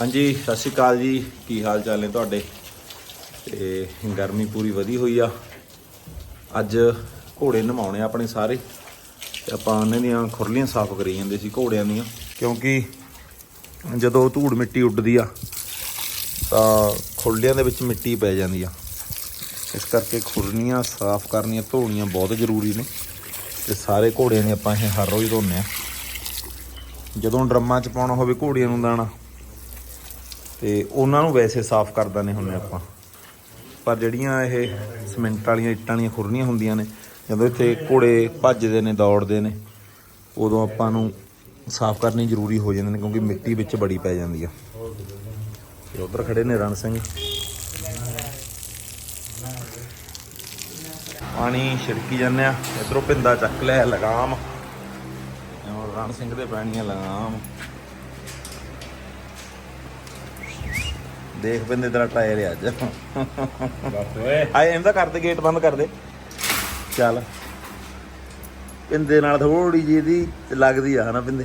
ਹਾਂਜੀ, ਸਤਿ ਸ਼੍ਰੀ ਅਕਾਲ ਜੀ। ਕੀ ਹਾਲ ਚਾਲ ਨੇ ਤੁਹਾਡੇ? ਤੇ ਗਰਮੀ ਪੂਰੀ ਵਧੀ ਹੋਈ ਆ। ਅੱਜ ਘੋੜੇ ਨਮਾਉਣੇ ਆ ਆਪਣੇ ਸਾਰੇ। ਤੇ ਆਪਾਂ ਉਹਨਾਂ ਦੀਆਂ ਖੁਰਲੀਆਂ ਸਾਫ਼ ਕਰੀ ਜਾਂਦੇ ਸੀ ਘੋੜਿਆਂ ਦੀਆਂ। ਕਿਉਂਕਿ ਜਦੋਂ ਧੂੜ ਮਿੱਟੀ ਉੱਡਦੀ ਆ, ਤਾਂ ਖੁਰਲੀਆਂ ਦੇ ਵਿੱਚ ਮਿੱਟੀ ਪੈ ਜਾਂਦੀ ਆ। ਇਸ ਕਰਕੇ ਖੁਰਲੀਆਂ ਸਾਫ਼ ਕਰਨੀਆਂ, ਧੋਣੀਆਂ ਬਹੁਤ ਜ਼ਰੂਰੀ ਨੇ। ਤੇ ਸਾਰੇ ਘੋੜਿਆਂ ਨੇ ਆਪਾਂ ਇਹ ਹਰ ਰੋਜ਼ ਧੋਨੇ ਆ। ਜਦੋਂ ਡਰਮਾਂ 'ਚ ਪਾਉਣਾ ਹੋਵੇ, ਘੋੜਿਆਂ ਨੂੰ ਦਾਣਾ। ਤੇ ਉਹਨਾਂ ਨੂੰ ਵੈਸੇ ਸਾਫ਼ ਕਰ ਦਿੰਦੇ ਹੁੰਦੇ ਆਪਾਂ। ਪਰ ਜਿਹੜੀਆਂ ਇਹ ਸਿਮੈਂਟ ਵਾਲੀਆਂ ਇੱਟਾਂ ਵਾਲੀਆਂ ਖੁਰਨੀਆਂ ਹੁੰਦੀਆਂ ਨੇ, ਜਦੋਂ ਇੱਥੇ ਘੋੜੇ ਭੱਜਦੇ ਨੇ, ਦੌੜਦੇ ਨੇ, ਉਦੋਂ ਆਪਾਂ ਨੂੰ ਸਾਫ਼ ਕਰਨੀ ਜ਼ਰੂਰੀ ਹੋ ਜਾਂਦੇ ਨੇ, ਕਿਉਂਕਿ ਮਿੱਟੀ ਵਿੱਚ ਬੜੀ ਪੈ ਜਾਂਦੀ ਆ। ਤੇ ਉਧਰ ਖੜੇ ਨੇ ਰਣ ਸਿੰਘ। ਪਾਣੀ ਛਿੜਕੀ ਜਾਂਦੇ ਆ। ਇਧਰੋਂ ਪਿੰਦਾ ਚੱਕ ਲਿਆ ਲਗਾਮ। ਰਣ ਸਿੰਘ ਦੇ ਪੈਣੀਆਂ ਲਗਾਮ। ਦੇਖ ਪਿੰਦੇ ਤੇਰਾ ਟਾਇਰ ਆ ਅੱਜ। ਬਸ ਓਏ। ਆਏ ਇਹਦਾ ਕਰ ਦੇ ਗੇਟ ਬੰਦ ਕਰ ਦੇ। ਚੱਲ। ਪਿੰਦੇ ਨਾਲ ਥੋੜੀ ਜਿਹੀ ਦੀ ਲੱਗਦੀ ਆ ਹਨਾ ਪਿੰਦੇ?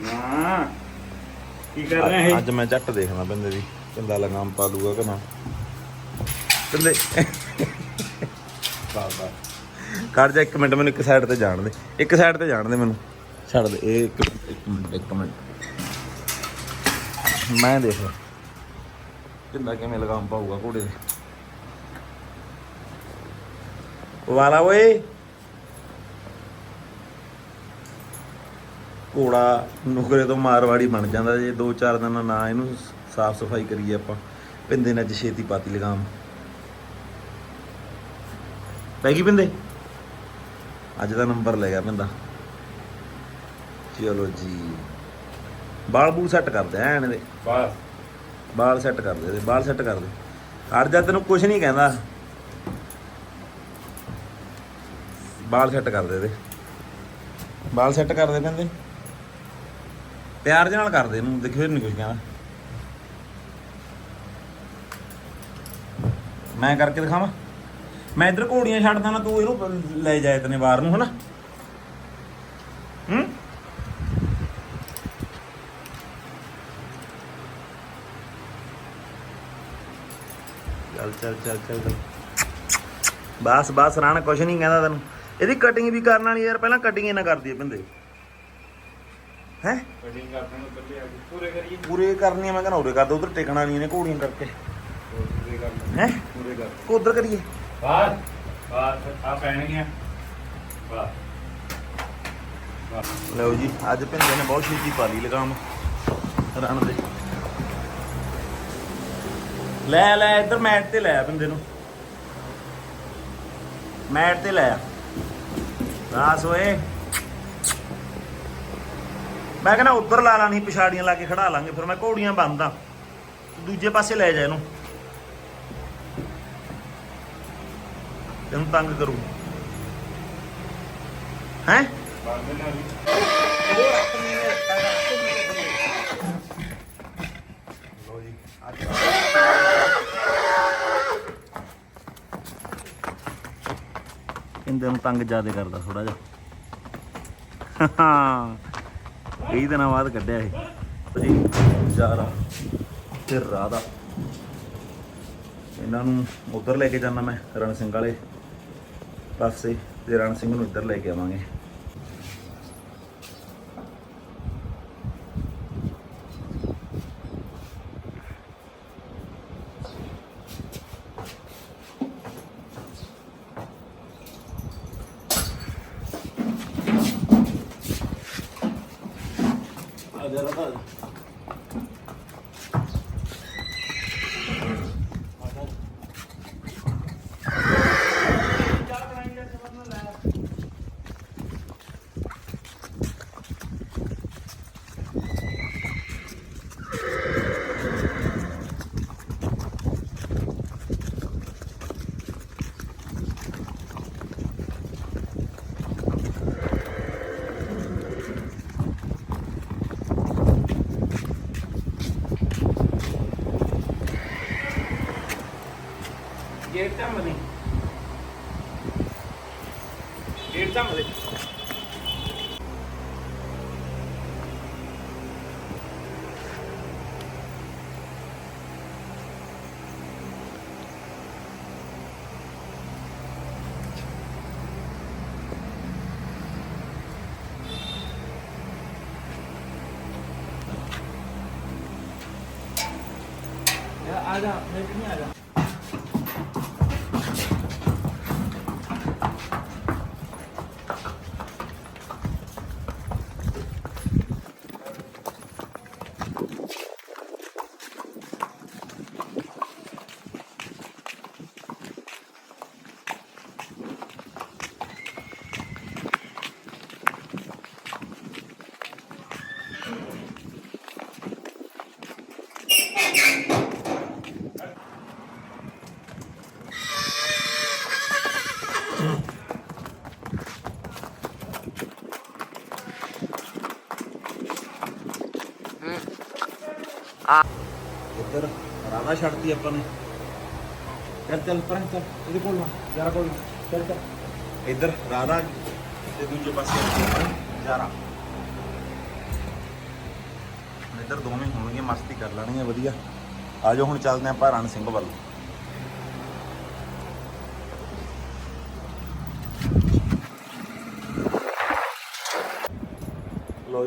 ਨਾ ਕੀ ਕਰ ਰਹੇ ਹੈ ਅੱਜ ਮੈਂ ਜੱਟ ਦੇਖਣਾ ਪਿੰਦੇ ਦੀ ਪਿੰਦਾ ਲਗਾਮ ਪਾ ਦੂਗਾ ਕਿ ਨਾ। ਪਿੰਦੇ। ਬਸ ਬਸ। ਕਰ ਜਾ ਇੱਕ ਮਿੰਟ ਮੈਨੂੰ ਇੱਕ ਸਾਈਡ ਤੇ ਜਾਣ ਦੇ। ਇੱਕ ਸਾਈਡ ਤੇ ਜਾਣ ਦੇ ਮੈਨੂੰ। ਛੱਡ ਦੇ ਇਹ ਇੱਕ ਇੱਕ ਮਿੰਟ ਇੱਕ ਮਿੰਟ। ਮੈਂ ਦੇਖ ਪਿੰਦਾ ਕਿਵੇਂ ਲਗਾਮ ਪਾਊਗਾ ਘੋੜੇ ਦੇ ਵਾਲਾ ਓਏ। ਘੋੜਾ ਨੁਕਰੇ ਤੋਂ ਮਾਰਵਾੜੀ ਬਣ ਜਾਂਦਾ ਜੇ ਦੋ ਚਾਰ ਦਿਨ ਨਾ ਇਹਨੂੰ ਸਾਫ਼ ਸਫ਼ਾਈ ਕਰੀਏ ਆਪਾਂ। ਪਿੰਦੇ ਨੇ ਅੱਜ ਛੇਤੀ ਪਾਤੀ ਲਗਾਮ। ਪੈ ਗਈ ਪਿੰਦੇ? ਅੱਜ ਦਾ ਨੰਬਰ ਲੈ ਗਿਆ ਪਿੰਦਾ। ਚਲੋ ਜੀ। ਬਾਲ ਬੂਲ ਸੈੱਟ ਕਰਦੇ ਐਨ ਦੇ ਬਸ ਬਾਲ ਸੈੱਟ ਕਰ ਦੇ ਇਹਦੇ, ਬਾਲ ਸੈੱਟ ਕਰ ਦੇ। ਅੜ ਜਾ ਤੈਨੂੰ ਕੁਝ ਨਹੀਂ ਕਹਿੰਦਾ। ਬਾਲ ਸੈੱਟ ਕਰ ਦੇ ਇਹਦੇ। ਬਾਲ ਸੈੱਟ ਕਰ ਦੇ ਕਹਿੰਦੇ। ਪਿਆਰ ਦੇ ਨਾਲ ਕਰ ਦੇ ਇਹਨੂੰ ਦੇਖਿਓ ਨਹੀਂ ਕੁਝ ਕਹਿੰਦਾ। ਮੈਂ ਕਰਕੇ ਦਿਖਾਵਾਂ। ਮੈਂ ਇੱਧਰ ਘੋੜੀਆਂ ਛੱਡਦਾ ਨਾ ਤੂੰ ਇਹਨੂੰ ਲੈ ਜਾ ਇਤਨੇ ਬਾਹਰ ਨੂੰ ਹਨਾ? ਚੱਲ ਚੱਲ ਚੱਲ ਚੱਲ। ਬਸ ਬਸ ਰਾਣ ਕੁਛ ਨਹੀਂ ਕਹਿੰਦਾ ਤੈਨੂੰ। ਇਹਦੀ ਕਟਿੰਗ ਵੀ ਕਰਨ ਵਾਲੀ ਯਾਰ ਪਹਿਲਾਂ ਕਟਿੰਗ ਇਹਨਾਂ ਕਰਦੀ ਹੈ ਪਿੰਦੇ ਹੈ? ਕਟਿੰਗ ਕਰਦੇ ਨੂੰ ਪਹਿਲੇ ਆ ਪੂਰੇ ਕਰੀਏ। ਪੂਰੇ ਕਰਨੀ ਆ ਮੈਂ ਕਹਿੰਦਾ ਉਰੇ ਕਰ ਦੋ ਉਧਰ ਟਿਕਣਾ ਨਹੀਂ ਇਹਨੇ ਘੋੜੀਆਂ ਕਰਕੇ। ਪੂਰੇ ਕਰ ਲਓ। ਹੈ? ਪੂਰੇ ਕਰ। ਉਧਰ ਕਰੀਏ। ਬਸ ਬਸ ਆ ਪੈਣਗੀਆਂ। ਬਸ। ਲਓ ਜੀ ਅੱਜ ਪਿੰਦੇ ਨੇ ਬਹੁਤ ਛੇਤੀ ਪਾ ਲਈ ਲਗਾਮ। ਰਨ ਦੇ। ਲੈ ਲੈ, ਇੱਧਰ ਮੈਟ ਤੇ ਲੈ ਬੰਦੇ ਨੂੰ। ਮੈਟ ਤੇ ਲੈ ਆ। ਰਾਸ ਓਏ। ਮੈਂ ਕਹਿੰਦਾ ਉੱਧਰ ਲਾ ਲਾਣੀ ਪਿਛਾੜੀਆਂ ਲਾ ਕੇ ਖੜਾ ਲਾਂਗੇ, ਫਿਰ ਮੈਂ ਘੋੜੀਆਂ ਬੰਦਾ ਦੂਜੇ ਪਾਸੇ ਲੈ ਜਾ ਇਹਨੂੰ। ਤੈਨੂੰ ਤੰਗ ਕਰੂ। ਹੈ? ਬਸ ਇਹਨਾਂ ਦੀ ਇਹਦੇ ਨੂੰ ਤੰਗ ਜ਼ਿਆਦਾ ਕਰਦਾ ਥੋੜਾ ਜਿਹਾ। ਹਾਂ। ਕਈ ਦਿਨਾਂ ਬਾਅਦ ਕੱਢਿਆ ਇਹ। ਜੀ ਜਾਰਾ ਤੇ ਰਾਦਾ ਇਹਨਾਂ ਨੂੰ ਉਧਰ ਲੈ ਕੇ ਜਾਣਾ ਮੈਂ, ਰਣ ਸਿੰਘ ਵਾਲੇ ਪਾਸੇ। ਤੇ ਰਣ ਸਿੰਘ ਨੂੰ ਇੱਧਰ ਲੈ ਕੇ ਆਵਾਂਗੇ। ਆ ਜਰਾ ਤਾਂ त्यामध्ये दीड चांगले आधा प्लेट नहीं आधा ਇੱਧਰ ਰਾਧਾ ਛੱਡਤੀ ਆਪਾਂ ਨੇ। ਚੱਲ ਚੱਲ, ਪਰਾਂ ਚੱਲ, ਇਹਦੇ ਕੋਲ ਜਰਾ ਕੋਲ ਚੱਲ ਚੱਲ। ਇੱਧਰ ਰਾਧਾ ਤੇ ਦੂਜੇ ਪਾਸੇ ਆਪਾਂ ਇੱਧਰ ਦੋਵੇਂ ਹੋਣਗੇ ਮਸਤੀ ਕਰ ਲੈਣਗੇ ਵਧੀਆ। ਆਜੋ ਹੁਣ ਚੱਲਦੇ ਆਪਾਂ ਰਣ ਸਿੰਘ ਵੱਲ।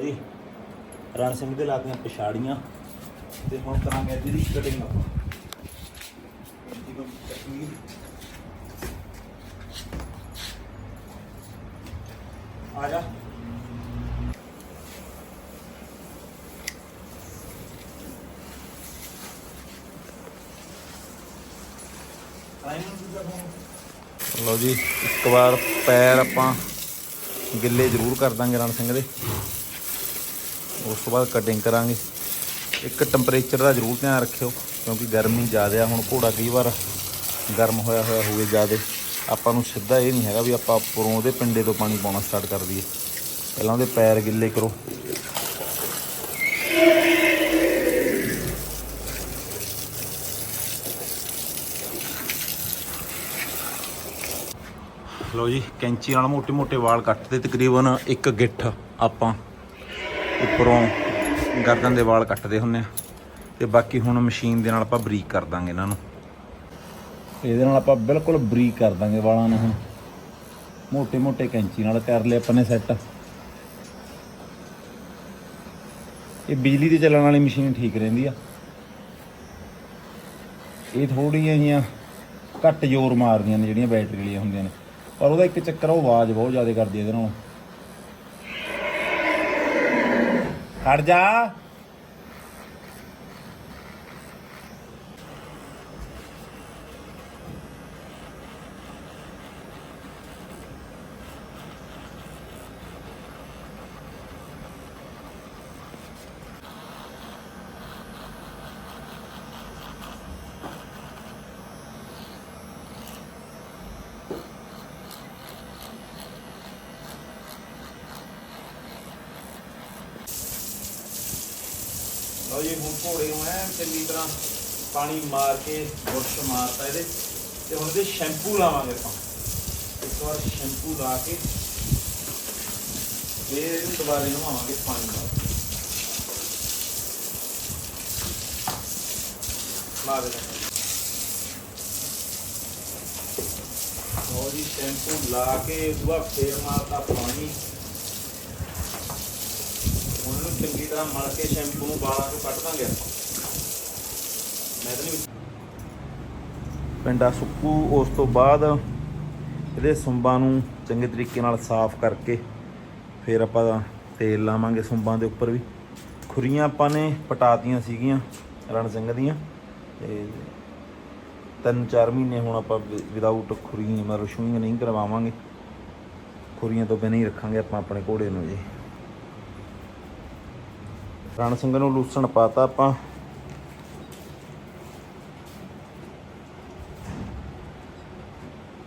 ਜੀ। ਰਣ ਸਿੰਘ ਦੇ ਲਾਤੀਆਂ ਪਛਾੜੀਆਂ। ਤੇ ਹੁਣ ਕਰਾਂਗੇ ਇਹਦੀ ਕਟਿੰਗ ਆਪਾਂ ਆ ਜਾ। ਲਓ ਜੀ, ਇੱਕ ਵਾਰ ਪੈਰ ਆਪਾਂ ਗਿੱਲੇ ਜ਼ਰੂਰ ਕਰ ਦਾਂਗੇ ਰਣ ਸਿੰਘ ਦੇ। ਉਸ ਤੋਂ ਬਾਅਦ ਕਟਿੰਗ ਕਰਾਂਗੇ। ਇੱਕ ਟੈਂਪਰੇਚਰ ਦਾ ਜ਼ਰੂਰ ਧਿਆਨ ਰੱਖਿਓ, ਕਿਉਂਕਿ ਗਰਮੀ ਜ਼ਿਆਦਾ ਆ, ਹੁਣ ਘੋੜਾ ਕਈ ਵਾਰ ਗਰਮ ਹੋਇਆ ਹੋਇਆ ਹੋਵੇ ਜ਼ਿਆਦਾ। ਆਪਾਂ ਨੂੰ ਸਿੱਧਾ ਇਹ ਨਹੀਂ ਹੈਗਾ ਵੀ ਆਪਾਂ ਉੱਪਰੋਂ ਉਹਦੇ ਪਿੰਡੇ ਤੋਂ ਪਾਣੀ ਪਾਉਣਾ ਸਟਾਰਟ ਕਰ ਦਈਏ। ਪਹਿਲਾਂ ਉਹਦੇ ਪੈਰ ਗਿੱਲੇ ਕਰੋ। ਲਓ ਜੀ, ਕੈਂਚੀ ਨਾਲ ਮੋਟੇ ਮੋਟੇ ਵਾਲ ਕੱਟਦੇ ਤਕਰੀਬਨ ਇੱਕ ਗਿੱਠ ਆਪਾਂ। ਉੱਪਰੋਂ ਗਰਦਨ ਦੇ ਵਾਲ ਕੱਟਦੇ ਹੁੰਨੇ ਆ। ਤੇ ਬਾਕੀ ਹੁਣ ਮਸ਼ੀਨ ਦੇ ਨਾਲ ਆਪਾਂ ਬਰੀਕ ਕਰ ਦਾਂਗੇ ਇਹਨਾਂ ਨੂੰ। ਇਹਦੇ ਨਾਲ ਆਪਾਂ ਬਿਲਕੁਲ ਬਰੀਕ ਕਰ ਦਾਂਗੇ ਵਾਲਾਂ ਨੂੰ ਹੁਣ। ਮੋਟੇ ਮੋਟੇ ਕੈਂਚੀ ਨਾਲ ਕਰ ਲਿਆ ਆਪਾਂ ਨੇ ਸੈੱਟ ਇਹ ਬਿਜਲੀ ਦੇ ਚੱਲਣ ਵਾਲੀ ਮਸ਼ੀਨ ਠੀਕ ਰਹਿੰਦੀ ਆ। ਇਹ ਥੋੜੀਆਂ ਜਿਹੀਆਂ ਘੱਟ ਜ਼ੋਰ ਮਾਰਦੀਆਂ ਨੇ ਜਿਹੜੀਆਂ ਬੈਟਰੀ ਵਾਲੀਆਂ ਹੁੰਦੀਆਂ ਨੇ। ਪਰ ਉਹਦਾ ਇੱਕ ਚੱਕਰ ਉਹ ਆਵਾਜ਼ ਬਹੁਤ ਜ਼ਿਆਦਾ ਕਰਦੀ ਇਹਦੇ ਨਾਲ। ਖੜ ਜਾ। ਲਓ ਜੀ, ਹੁਣ ਘੋੜੇ ਨੂੰ ਐਨ ਚੰਗੀ ਤਰ੍ਹਾਂ ਪਾਣੀ ਮਾਰ ਕੇ ਬੁਰਸ਼ ਮਾਰਤਾ ਇਹਦੇ। ਤੇ ਹੁਣ ਇਹਦੇ ਸ਼ੈਂਪੂ ਲਾਵਾਂਗੇ ਆਪਾਂ। ਇੱਕ ਵਾਰ ਸ਼ੈਂਪੂ ਲਾ ਕੇ ਫਿਰ ਇਹਨੂੰ ਦੁਬਾਰਾ ਨਵਾਵਾਂਗੇ ਪਾਣੀ ਨਾਲ। ਲਾ ਦੇ ਲਓ ਜੀ, ਸ਼ੈਂਪੂ ਲਾ ਕੇ ਦੁਆ ਫੇਰ ਮਾਰਤਾ ਪਾਣੀ। ਚੰਗੀ ਤਰ੍ਹਾਂ ਮਲ ਕੇ ਸ਼ੈਂਪੂ ਨੂੰ ਵਾਲਾਂ ਤੋਂ ਕੱਢ ਦਾਂਗੇ ਮੈਂ ਤਾਂ ਨਹੀਂ ਪਿੰਡਾ ਸੁੱਕੂ, ਉਸ ਤੋਂ ਬਾਅਦ ਇਹਦੇ ਸੁੰਬਾਂ ਨੂੰ ਚੰਗੇ ਤਰੀਕੇ ਨਾਲ ਸਾਫ਼ ਕਰਕੇ ਫਿਰ ਆਪਾਂ ਤੇਲ ਲਾਵਾਂਗੇ ਸੁੰਬਾਂ ਦੇ ਉੱਪਰ ਵੀ। ਖੁਰੀਆਂ ਆਪਾਂ ਨੇ ਪਟਾਤੀਆਂ ਸੀਗੀਆਂ, ਰਣ ਸਿੰਘ ਦੀਆਂ। ਤੇ ਤਿੰਨ ਚਾਰ ਮਹੀਨੇ ਹੁਣ ਆਪਾਂ ਵਿਦਆਊਟ ਖੁਰੀ ਮਤਲਬ ਸ਼ੂਇੰਗ ਨਹੀਂ ਕਰਵਾਵਾਂਗੇ। ਖੁਰੀਆਂ ਤੋਂ ਬਿਨਾਂ ਹੀ ਰੱਖਾਂਗੇ ਆਪਾਂ ਆਪਣੇ ਘੋੜੇ ਨੂੰ ਜੀ। ਰਣ ਸਿੰਘ ਨੂੰ ਲੂਸਣ ਪਾਤਾ ਆਪਾਂ।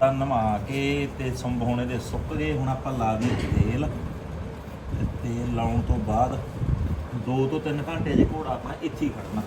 ਤਾਂ ਨਮਾ ਕੇ ਤੇ ਸੁੰਬ ਹੋਣੇ ਦੇ ਸੁੱਕ ਗਏ। ਹੁਣ ਆਪਾਂ ਲਾ ਦਈਏ ਤੇਲ। ਤੇ ਤੇਲ ਲਾਉਣ ਤੋਂ ਬਾਅਦ 2 ਤੋਂ 3 ਘੰਟੇ ਜੇ ਘੋੜਾ ਆਪਣਾ ਇੱਥੇ ਹੀ ਖੜਨਾ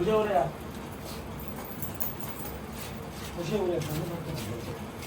오래 오래 오래 오래 오래 오래 오래 오래 오래 오래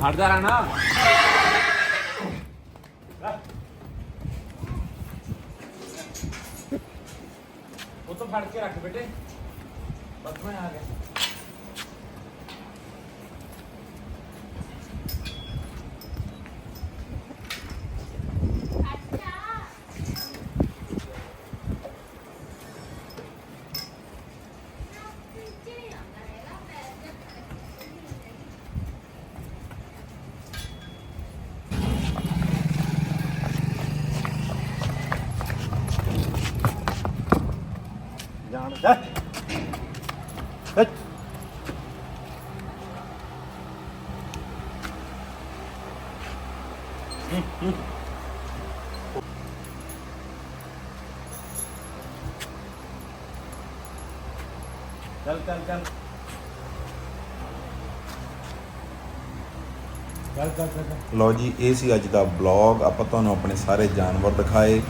ਹਟਦਾ ਰਹਿਣਾ ਉਹ ਤੋਂ ਫੜ ਕੇ ਰੱਖ ਬੇਟੇ ਬਸ ਮੈਂ ਆ ਗਿਆ ਚੱਲ ਚੱਲ ਚੱਲ ਲਓ ਜੀ ਇਹ ਸੀ ਅੱਜ ਦਾ ਬਲੌਗ ਆਪਾਂ ਤੁਹਾਨੂੰ ਆਪਣੇ ਸਾਰੇ ਜਾਨਵਰ ਦਿਖਾਏ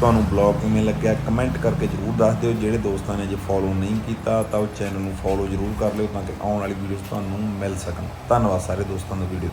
ਤੁਹਾਨੂੰ ਬਲੌਗ ਕਿਵੇਂ ਲੱਗਿਆ ਕਮੈਂਟ ਕਰਕੇ ਜਰੂਰ ਦੱਸ ਦਿਓ। ਜਿਹੜੇ ਦੋਸਤਾਂ ਨੇ ਜੇ ਫੋਲੋ ਨਹੀਂ ਕੀਤਾ, ਤਾਂ ਉਹ ਚੈਨਲ ਨੂੰ ਫੋਲੋ ਜਰੂਰ ਕਰ ਲਿਓ ਤਾਂ ਕਿ ਆਉਣ ਵਾਲੀ ਵੀਡੀਓਜ਼ ਤੁਹਾਨੂੰ ਮਿਲ ਸਕਣ। ਧੰਨਵਾਦ ਸਾਰੇ ਦੋਸਤਾਂ ਦਾ ਵੀਡੀਓ